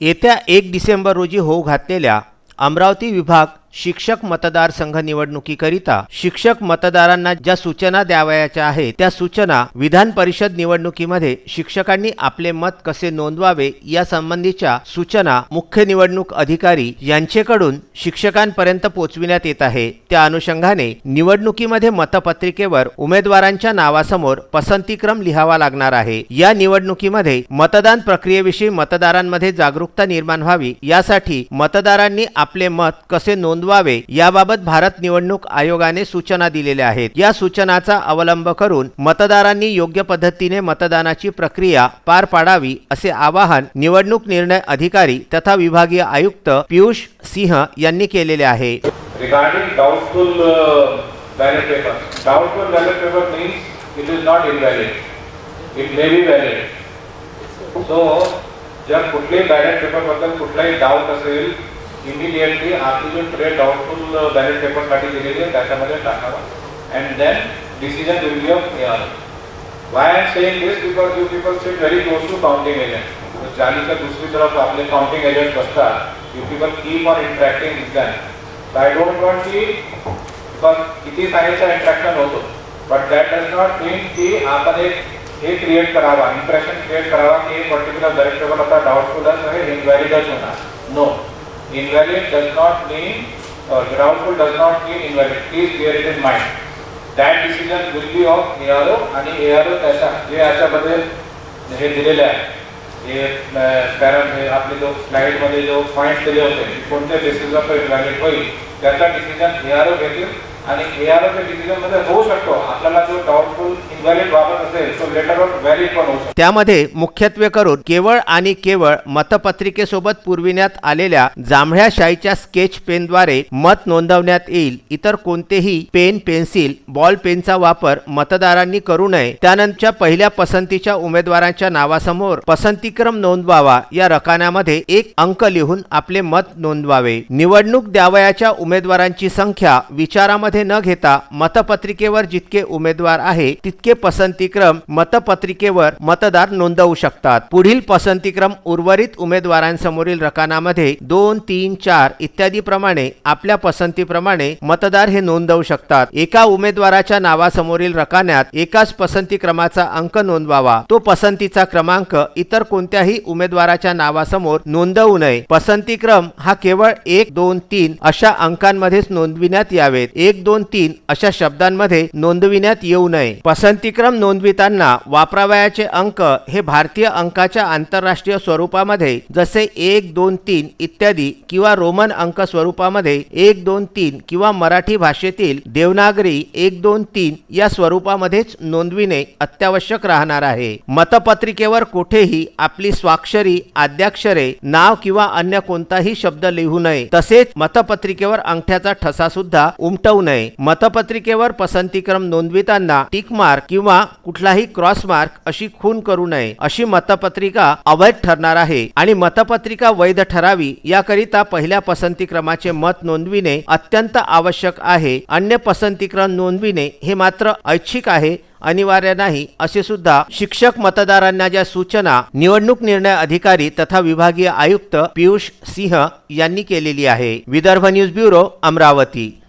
येत्या एक डिसेंबर रोजी होऊ घातलेल्या अमरावती विभाग शिक्षक मतदारसंघ निवडणुकीकरिता शिक्षक मतदारांना ज्या सूचना द्यावयाच्या आहेत त्या सूचना विधान परिषद निवडणुकीमध्ये शिक्षकांनी आपले मत कसे नोंदवावे या संबंधीच्या सूचना मुख्य निवडणूक अधिकारी यांचेकडून शिक्षकांपर्यंत पोहोचविण्यात येत आहे. त्या अनुषंगाने निवडणुकीमध्ये मतपत्रिकेवर उमेदवारांच्या नावासमोर पसंतीक्रम लिहावा लागणार आहे. या निवडणुकीमध्ये मतदान प्रक्रियेविषयी मतदारांमध्ये जागरूकता निर्माण व्हावी यासाठी मतदारांनी आपले मत कसे नोंद नोंदवावे याबाबत भारत निवडणूक आयोगाने सूचना दिलेल्या आहेत या सूचनाचा अवलंब करून मतदारांनी योग्य पद्धतीने मतदानाची प्रक्रिया पार पाडावी असे आवाहन निवडणूक निर्णय अधिकारी तथा विभागीय आयुक्त पियुष सिंह यांनी केलेले आहे Regarding doubtful uh, ballot paper, doubtful ballot paper means it is not invalid. It may be valid. So, जर कुठल्याही बॅलेट पेपरबद्दल कुठलाही डाऊट असेल इमिडिएटली आपली जो ट्रे डाऊटफुल बॅलेट पेपरसाठी दिलेली आहे त्याच्यामध्ये टाकावा and then decision will be of air Y M same this because you people set very close to counting agent जालीच्या दुसरी तरफ आपले काउंटिंग एजंट बसतात you people keep on interacting with then I don't want की because किती साईडचा interaction होतो but that does not mean की आपण एक हे क्रिएट करावा इम्प्रेशन क्रिएट करावा की पर्टिक्युलर बॅलेट पेपर आता डाऊटफुल आहे इनव्हॅलिडच होणार no invalid does not mean doubtful does not mean invalid please clear it in mind that decision will be of ARO आणि एआरओ त्याच्या जे याच्यामध्ये हे दिलेले आहे. हे कारण हे आपले जो स्लाइडमध्ये जो पॉईंट दिले होते कोणत्या बेसिसवर तो इन्व्हॅलिड होईल त्याचा डिसिजन एआरओ घेतील. आणि एआरओच्या डिसिजनमध्ये होऊ शकतो. आपल्याला जो डाऊटफुल इन्व्हॅलिड वापरत असेल तो लेटर ऑफ व्हॅलिड पण होऊ शकतो. त्यामध्ये मुख्यत्वे करून केवळ आणि केवळ मतपत्रिकेसोबत पुरविण्यात आलेल्या जांभळ्या शाईच्या स्केच पेनद्वारे मत नोंदवण्यात येईल. इतर कोणतेही पेन पेन्सिल बॉल पेनचा वापर मतदारांनी करू नये. त्यानंतरच्या पहिल्या पसंतीच्या उमेदवारांच्या नावासमोर पसंतीक्रम नोंदवावा. या रकान्यामध्ये एक अंक लिहून आपले मत नोंदवावे. निवडणूक द्यावयाच्या उमेदवारांची संख्या विचारामध्ये न घेता मतपत्रिकेवर जितके उमेदवार आहे तितके पसंतीक्रम मतपत्रिकेवर मतदार नोंदवू शकतात. पुढील पसंतीक्रम उर्वरित उमेदवारांसमोरील रकानामध्ये दोन तीन चार इत्यादी प्रमाणे आपल्या पसंतीप्रमाणे मतदार हे नोंदवू शकतात. एका उमेदवाराच्या नावासमोरील रकान्यात एकाच पसंती क्रमाचा अंक नोंदवावा. तो पसंतीचा क्रमांक इतर कोणत्याही उमेदवाराच्या नावासमोर नोंदवू नये. पसंती क्रम हा केवळ एक दोन तीन अशा अंकांमध्येच नोंदविण्यात यावेत. एक दोन तीन अशा शब्दांमध्ये नोंदविण्यात येऊ नये. पसंतीक्रम नोंदविताना वापरावयाचे अंक हे भारतीय अंकाच्या आंतरराष्ट्रीय स्वरूपामध्ये जसे एक दोन तीन इत्यादी किंवा रोमन अंक स्वरूपामध्ये एक दोन तीन किंवा मराठी भाषेतील देवनागरी एक दोन तीन या स्वरूपामध्येच नोंदविणे अत्यावश्यक राहणार आहे. मतपत्रिकेवर कुठेही आपली स्वाक्षरी आद्याक्षरे नाव किंवा अन्य कोणताही शब्द लिहू नये. तसेच मतपत्रिकेवर अंगठ्याचा ठसा सुद्धा उमटवू नये. मतपत्रिकेवर पसंतीक्रम नोंदविताना टिक मार्क किंवा कुठलाही क्रॉस मार्क अशी खून करू नये अशी मतपत्रिका अवैध ठरणार आहे. आणि मतपत्रिका वैध ठरावी याकरिता पहिल्या पसंतीक्रमाचे मत नोंदविणे अत्यंत आवश्यक आहे. अन्य पसंतीक्रम नोंदविणे हे मात्र ऐच्छिक आहे अनिवार्य नाही असे सुद्धा शिक्षक मतदारांना ज्या सूचना निवडणूक निर्णय अधिकारी तथा विभागीय आयुक्त पियुष सिंह यांनी केलेली आहे. Vidarbha news bureau Amravati.